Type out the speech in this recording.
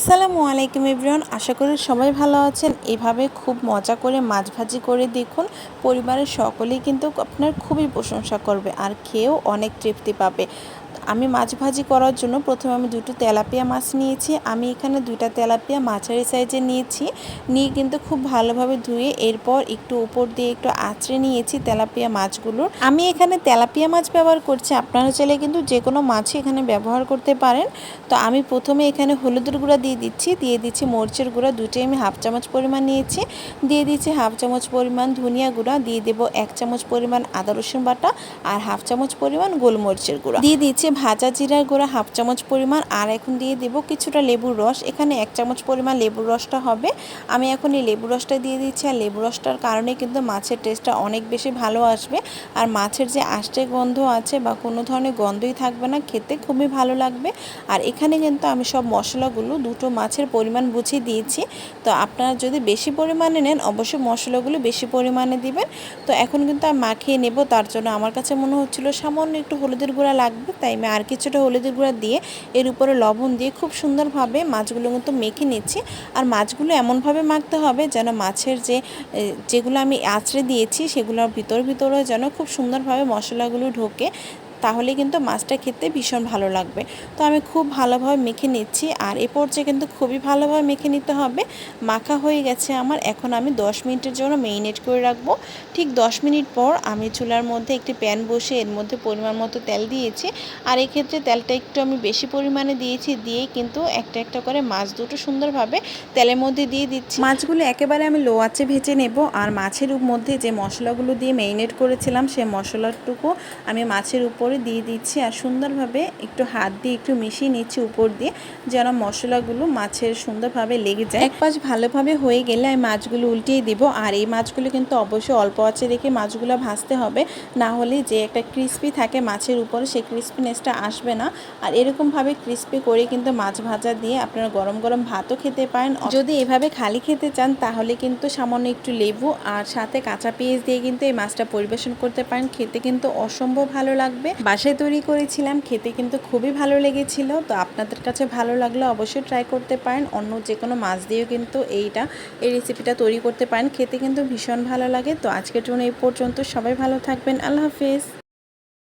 আসসালামু আলাইকুম এভরিওয়ান, আশা করি সবাই ভালো আছেন। এভাবে খুব মজা করে মাছ ভাজি করে দেখুন, পরিবারের সকলেই কিন্তু আপনার খুবই প্রশংসা করবে আর খেয়েও অনেক তৃপ্তি পাবে। আমি মাছ ভাজি করার জন্য প্রথমে আমি দুটো তেলাপিয়া মাছ নিয়েছি। আমি এখানে দুইটা তেলাপিয়া মাঝারি সাইজে নিয়েছি। নিয়ে কিন্তু খুব ভালোভাবে ধুয়ে এরপর একটু উপর দিয়ে একটু আঁচড়ে নিয়েছি তেলাপিয়া মাছগুলোর। আমি এখানে তেলাপিয়া মাছ ব্যবহার করছি। আপনারা চাইলে কিন্তু যে কোনো মাছই এখানে ব্যবহার করতে পারেন। তো আমি প্রথমে এখানে হলুদের গুঁড়া দিয়ে দিচ্ছি। দিয়ে দিচ্ছি মরিচের গুঁড়া। দুটোই আমি হাফ চামচ পরিমাণ নিয়েছি। দিয়ে দিচ্ছি হাফ চামচ পরিমাণ ধনিয়া গুঁড়া। দিয়ে দেবো এক চামচ পরিমাণ আদা রসুন বাটা আর হাফ চামচ পরিমাণ গোলমরিচের গুঁড়া। দিয়ে দিচ্ছি ভাজা জিরার গুঁড়া হাফ চামচ পরিমাণ, আর এখন দিয়ে দেব কিছুটা লেবুর রস। এখানে এক চামচ পরিমাণ লেবুর রসটা হবে। আমি এখন এই লেবুর রসটা দিয়ে দিচ্ছি, আর লেবু রসটার কারণে কিন্তু মাছের টেস্টটা অনেক বেশি ভালো আসবে। আর মাছের যে আষ্টে গন্ধ আছে বা কোনো ধরনের গন্ধই থাকবে না, খেতে খুবই ভালো লাগবে। আর এখানে কিন্তু আমি সব মশলাগুলো, দুটো মাছের পরিমাণ বুঝিয়ে দিয়েছি। তো আপনারা যদি বেশি পরিমাণে নেন, অবশ্যই মশলাগুলো বেশি পরিমাণে দিবেন। তো এখন কিন্তু আমি মাখিয়ে নেব, তার জন্য আমার কাছে মনে হচ্ছিল সামান্য একটু হলুদের গুঁড়া লাগবে, তাই আমি আর কিছুটা হলুদের গুঁড়া দিয়ে এর উপরে লবণ দিয়ে খুব সুন্দরভাবে মাছগুলো কিন্তু মেখে নিচ্ছি। আর মাছগুলো এমনভাবে মাখতে হবে যেন মাছের যে যেগুলো আমি আঁচড়ে দিয়েছি সেগুলোর ভিতর ভিতরে যেন খুব সুন্দরভাবে মশলাগুলো ঢোকে। তাহলে কিন্তু মাছটা খেতে ভীষণ ভালো লাগবে। তো আমি খুব ভালোভাবে মেখে নিচ্ছি আর এ পর্যায়ে কিন্তু খুবই ভালোভাবে মেখে নিতে হবে। মাখা হয়ে গেছে আমার। এখন আমি 10 মিনিটের জন্য মেরিনেট করে রাখব। ঠিক 10 মিনিট পর আমি চুলার মধ্যে একটি প্যান বসে এর মধ্যে পরিমাণ মতো তেল দিয়েছি। আর এক্ষেত্রে তেলটা একটু আমি বেশি পরিমাণে দিয়েছি দিয়ে কিন্তু একটা একটা করে মাছ দুটো সুন্দরভাবে তেলের মধ্যে দিয়ে দিচ্ছি। মাছগুলো একেবারে আমি লো আঁচে ভেজে নেব। আর মাছের মধ্যে যে মশলাগুলো দিয়ে মেরিনেট করেছিলাম সেই মশলাটুকু আমি মাছের উপর করে দিয়ে দিচ্ছি আর সুন্দরভাবে একটু হাত দিয়ে একটু মিশিয়ে নিচ্ছি উপর দিয়ে, যেন মশলাগুলো মাছের সুন্দরভাবে লেগে যায়। এক পাশ ভালোভাবে হয়ে গেলে আমি মাছগুলো উল্টিয়ে দিব। আর এই মাছগুলো কিন্তু অবশ্যই অল্প আছে রেখে মাছগুলো ভাজতে হবে। না হলে যে একটা ক্রিস্পি থাকে মাছের উপরে, সেই ক্রিস্পিনেসটা আসবে না। আর এরকমভাবে ক্রিস্পি করে কিন্তু মাছ ভাজা দিয়ে আপনারা গরম গরম ভাতও খেতে পারেন। যদি এভাবে খালি খেতে চান, তাহলে কিন্তু সামান্য একটু লেবু আর সাথে কাঁচা পেঁয়াজ দিয়ে কিন্তু এই মাছটা পরিবেশন করতে পারেন। খেতে কিন্তু অসম্ভব ভালো লাগবে। বাসায় তৈরি করেছিলাম, খেতে কিন্তু খুবই ভালো লেগেছিল। তো আপনাদের কাছে ভালো লাগলে অবশ্যই ট্রাই করতে পারেন। অন্য যে কোনো মাছ দিয়েও কিন্তু এইটা, এই রেসিপিটা তৈরি করতে পারেন। খেতে কিন্তু ভীষণ ভালো লাগে। তো আজকের জন্য এই পর্যন্ত। সবাই ভালো থাকবেন। আল্লাহ হাফিজ।